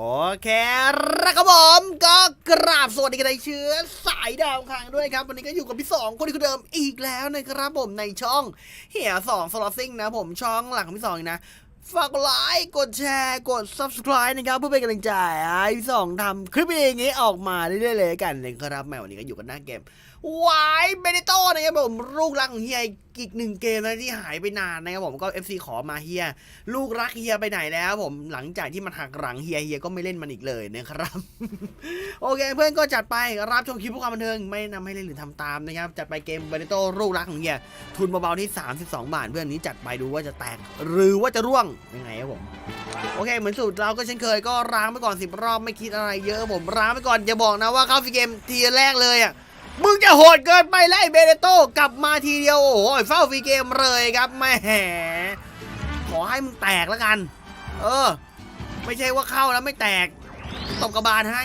โอเคครับผมก็กราบสวัสดีกันในเชื้อสายดาวค้างด้วยครับ วันนี้ก็อยู่กับพี่สองคนที่คนเดิมอีกแล้วนะครับผมในช่องเหียสองสลอซิงนะผมช่องหลักของพี่สองนะฝากกดไลค์กดแชร์กด subscribe นะครับเพื่อเป็นกำลังใจให้พี่สองทำคลิปอย่างงี้ออกมาเรื่อยๆเลยกันนะครับแม่วันนี้ก็อยู่กันหน้าเกม วายเบเนโต้นะครับผมลูกรักของเฮียอีกหนึ่งเกมนะที่หายไปนานนะครับผมก็ FC ขอมาเฮียลูกรักเฮียไปไหนแล้วผมหลังจากที่มันหักหลังเฮียเฮียก็ไม่เล่นมันอีกเลยนะครับ โอเคเพื่อนก็จัดไปรับชมคลิปเพื่อความบันเทิงไม่นำให้เล่นหรือทำตามนะครับจัดไปเกมเบเนโต้ลูกรักของเฮียทุนเบาๆที่ 32 บาทเพื่อนนี้จัดไปดูว่าจะแตกหรือว่าจะร่วงยังไงครับผมโอเคเหมือนสูตรเราก็เช่นเคยก็ร้างไปก่อน10รอบไม่คิดอะไรเยอะผมร้างไปก่อนอย่าบอกนะว่าเข้าฟีเกมทีแรกเลยอะ มึงจะโหดเกินไปแล้วเบเนโต้กลับมาทีเดียว โอ้โหเฝ้าฟรีเกมเลยครับแหมขอให้มึงแตกแล้วกัน เออ ไม่ใช่ว่าเข้าแล้วไม่แตกตบกระบาลให้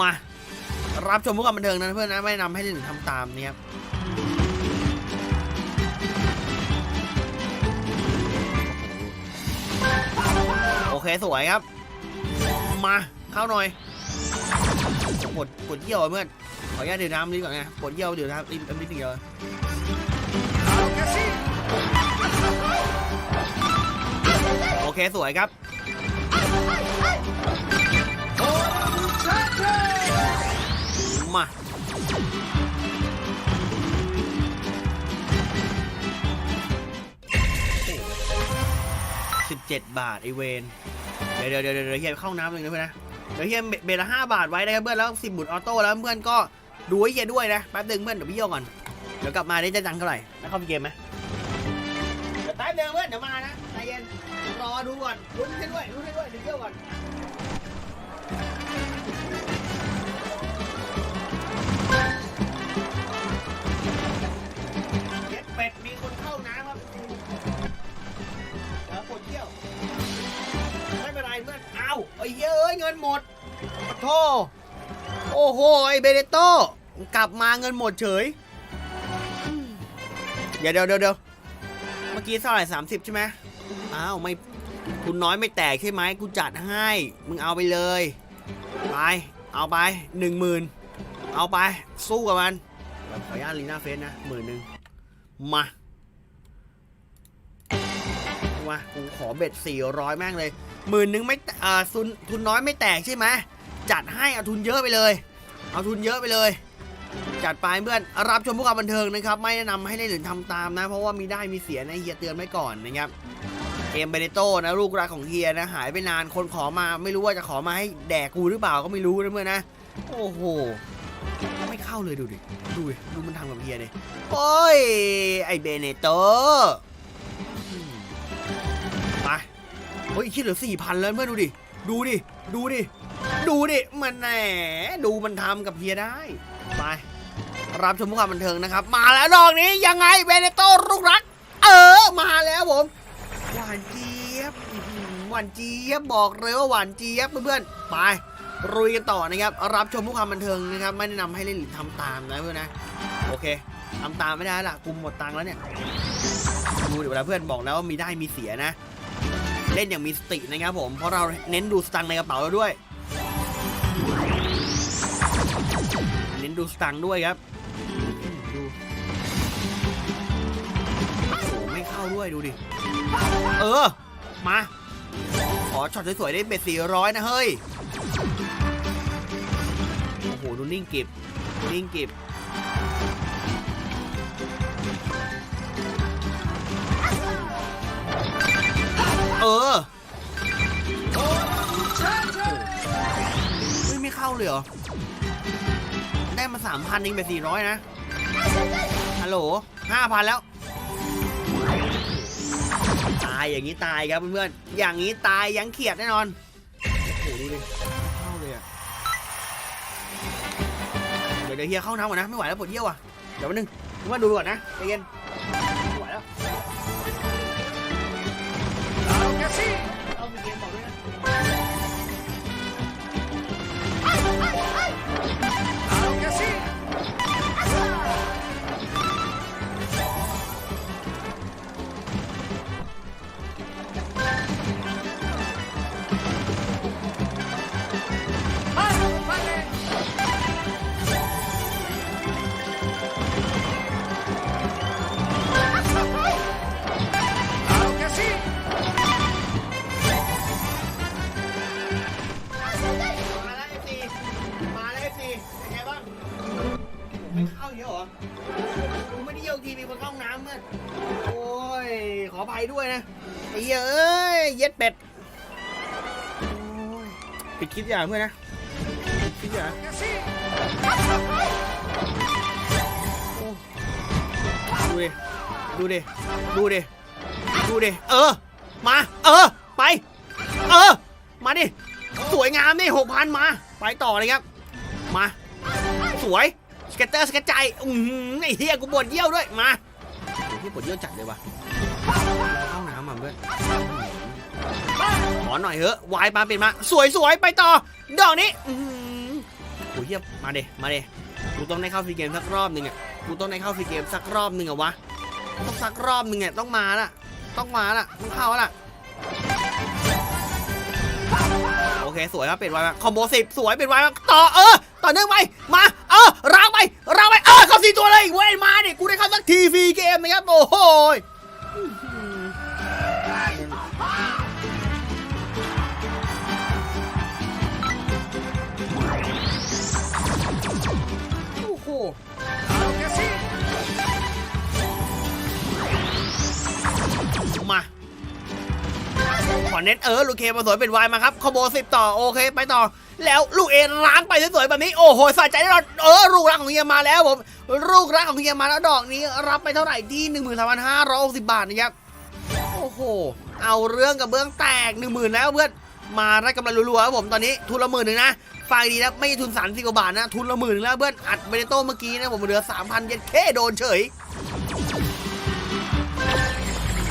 มา รับชมพวกความบันเทิงนะเพื่อนนะไม่นำให้เล่นทำตามนี่ครับโอเคสวยครับ มาเข้าหน่อย ปวดปวดเยี่ยวอะเพื่อน ขออนุญาตดื่มน้ำนิดก่อนนะปวดเยี่ยวดื่มน้ำนิดนิดเดียวโอเคสวยครับมาสิบเจ็ดบาทไอเวนเดี๋ยวเดี๋ยวเดี๋ยวเดี๋ยวเฮียเข้าน้ำหนึ่งนะเพื่อนนะ เดี๋ยวเฮียเบรละห้าบาทไว้นะครับเพื่อนแล้วสิบหมุนออโต้แล้วเพื่อนก็ดูให้เฮียด้วยนะแป๊บนึงเพื่อนเดี๋ยวพี่โยก่อนเดี๋ยวกลับมาได้จะจังเท่าไหร่แล้วเข้าเกมไหมเดี๋ยวแป๊บเดียวเพื่อนเดี๋ยวมานะใจเย็นรอดูก่อนลุ้นให้ด้วยลุ้นให้ด้วยเดี๋ยวเที่ยวก่อน นหมดปะโทโอ้โห ไอเบเนโต้กลับมาเงินหมดเฉยอืมเดี๋ยวเดี๋ยวเดี๋ยวเดี๋ยวเมื่อกี้เท่าไหร่สามสิบใช่ไหมอ้าวไม่คุณน้อยไม่แตกใช่ไหมกูจัดให้ มึงเอาไปเลย ไป เอาไปหนึ่งหมื่นเอาไป สู้กับมันขออนุญาตลีน่าเฟสนะหมื่นหนึ่งมามากูขอเบ็ด400แม่งเลย หมื่นหนึ่งไม่อ่าทุนทุนน้อยไม่แตกใช่ไหมจัดให้เอาทุนเยอะไปเลย เอาทุนเยอะไปเลย จัดไปเพื่อนรับชมพวกควาบันเทิงนะครับ ไม่แนะนำให้เล่นหรือทำตามนะ เพราะว่ามีได้มีเสียนะเฮียเตือนไว้ก่อนนะครับเกมเบเนโต้นะลูกรักของเฮียนะหายไปนานคนขอมาไม่รู้ว่าจะขอมาให้แดกกูหรือเปล่าก็ไม่รู้นะเพื่อนนะโอ้โหไม่เข้าเลยดูดิดูดิดูมันทำกับเฮียดิโอ้ยไอเบเนโต้ ฮ้ยคิดเหลือสี่พันแล้วเพื่อนดูดิ ดูดิ ดูดิ ดูดิ มันแหนดูมันทำกับเฮียได้ ไป รับชมความบันเทิงนะครับ มาแล้วดอกนี้ยังไงเบเนโต้ลูกรัก เออ มาแล้วผม หวานเจี๊ยบ หวานเจี๊ยบ บอกเลยว่าหวานเจี๊ยบเพื่อนๆ ไปรุยกันต่อนะครับ รับชมผู้ความบันเทิงนะครับ ไม่แนะนำให้เล่นหรือทำตามนะเพื่อนนะ โอเคทำตามไม่ได้ละกุมหมดตังค์แล้วเนี่ย ดูเดี๋ยวเวลาเพื่อนบอกแล้วว่ามีได้มีเสียนะ เล่นอย่างมีสตินะครับผม เพราะเราเน้นดูสตังในกระเป๋าเราด้วย เน้นดูสตังด้วยครับดูโอ้โหไม่เข้าด้วยดูดิ เออ มา ขอช็อตสวยๆได้เบ็ดสี่ร้อยนะเฮ้ย โอ้โหดูนิ่งเก็บนิ่งเก็บ เออเฮ้ยไม่เข้าเลยเหรอ ได้มาสามพันเองไปสี่ร้อยนะ ฮัลโหลห้าพันแล้ว ตายอย่างนี้ตายครับเพื่อนๆ อย่างนี้ตายยังเขียดแน่นอน โอ้โหดูดิเข้าเลยอะเดี๋ยวเฮียเข้าน้ำก่อนนะ ไม่ไหวแล้วปวดเยี่ยวอะ เดี๋ยวแป๊บนึงมว่าดูก่อนนะใจเย็น เข้าเยอะเหรอกูไม่ได้เยี่ยวทีมีคนเข้าห้องน้ำเมื่อโอ้ย ขออภัยด้วยนะไอ้เยเอ้ย เย็ดเป็ดปิดคิดอย่าเพื่อนนะปิดคิปอย่าดูดิ ดูดิ ดูดิ ดูดิ เออ มา เออ ไป เออ มาดิ สวยงามนี่หกพันมา ไปต่อเลยครับ มา สวย เกตเตอร์สก็ตใจอือหือไอ้เฮียกูปวดเยี่ยวด้วย มาไอ้เฮียปวดเยี่ยวจัดเลยว่ะเข้าน้ำมาเพื่อนขอหน่อยเถอะวายปาเป็นมา สวยสวยไปต่อ ดอกนี้อือหือโอ้ยเฮียมาเดมาเดกูต้องได้เข้าฟรีเกมสักรอบหนึ่งอะกูต้องได้เข้าฟรีเกมสักรอบหนึ่งอะวะต้องสักรอบหนึ่งอะต้องมาละต้องมาละต้องเข้าละโอเคสวยครับเป็นไวมาคอมโบสิบสวยเป็นไวมาต่อเออต่อเนื่องไปมา เร้างไปร้างไปเออเข้าสี่ตัวเลยเว้ยมาดิกูได้เข้าสักทีฟรีเกมนะครับโอ้โหยอื้อหือโอ้โห ขอเน็ตเออลูกเคมาสวยเป็นวายมาครับคอมโบสิบต่อโอเคไปต่อ แล้วลูกเอล้างไปสวยๆแบบนี้โอ้โหสะใจแน่นอนเออลูกรักของเฮียมาแล้วผมลูกรักของเฮียมาแล้วดอกนี้รับไปเท่าไหร่ที่หนึ่งหมื่นสามพันห้าร้อยสิบบาทนะครับโอ้โหเอาเรื่องกับเบื้องแตกหนึ่งหมื่นแล้วเพื่อนมาได้กำไรรัวๆครับผมตอนนี้ทุนละหมื่นหนึ่งนะฟังดีนะไม่ทุนสามสิบกว่าบาทนะทุนละหมื่นหนึ่งแล้วเพื่อนอัดเบเนโต้เมื่อกี้นะผมเหลือสามพันเยนเคโดนเฉย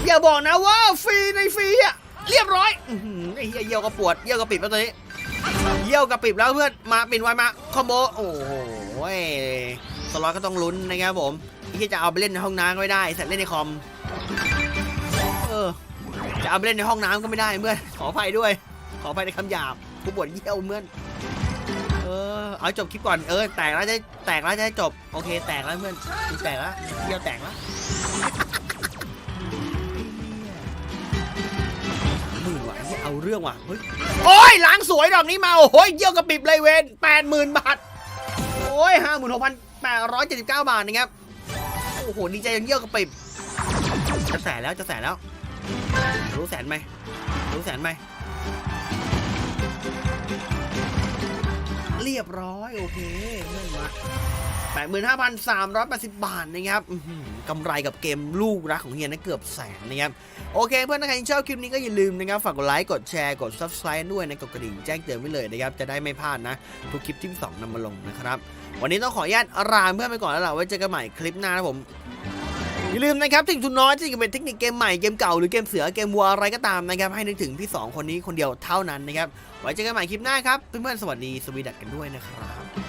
อย่าบอกนะว่าฟรีในฟรีอะ เรียบร้อยอื้อหือไอ้เหี้ยเยี่ยวก็ปวดเยี่ยวก็ปิดแล้วตอนนี้เยี่ยวก็ปิดแล้วเพื่อนมาปิดไว้มาคอมโบโอ้โหสล็อตก็ต้องลุ้นนะครับผมที่จะเอาไปเล่นในห้องน้ำก็ไม่ได้แต่เล่นในคอมเออจะเอาไปเล่นในห้องน้ำก็ไม่ได้เพื่อนขออภัยด้วย ขออภัยในคำหยาบกูปวดเยี่ยวเพื่อนเออเอาจบคลิปก่อนเออแตกแล้วจะแตกแล้วจะจบโอเค แตกแล้วเพื่อนแตกแล้วเยี่ยวแตกแล้ว เหี้ยเรื่องว่ะ เฮ้ย โอ้ยล้างสวยดอกนี้มาโอ้ยเยี่ยวกระปิบเลยเวนแปดหมื่นบาท โอ้ยห้าหมื่นหกพันแปดร้อยเจ็ดสิบเก้าบาทนะครับ โอ้โห ดีใจจนเยี่ยวกระปิบ จะแสนแล้วจะแสนแล้ว รู้แสนไหม รู้แสนไหม เรียบร้อย โอเคเรื่องมา แปดหมื่นห้าพันสามร้อยแปดสิบบาทนะครับกำไรกับเกมลูกรักของเฮียนะเกือบแสนนะครับโอเคเพื่อนถ้าใครชอบคลิปนี้ก็อย่าลืมนะครับฝากกดไลค์กดแชร์กด subscribe ด้วยนะกดกระดิ่งแจ้งเตือนไว้เลยนะครับจะได้ไม่พลาดนะ ทุกคลิปที่สองนำมาลงนะครับ วันนี้ต้องขออนุญาตลาเพื่อนไปก่อนแล้วล่ะไว้เจอกันใหม่คลิปหน้านะผมอย่าลืมนะครับถึงทุนน้อยที่จะเป็นเทคนิคเกมใหม่เกมเก่าหรือเกมเสือเกมวัวอะไรก็ตามนะครับให้นึกถึงพี่สองคนนี้คนเดียวเท่านั้นนะครับไว้เจอกันใหม่คลิปหน้าครับเพื่อนๆสวัสดีสวีดัตกันด้วยนะครับ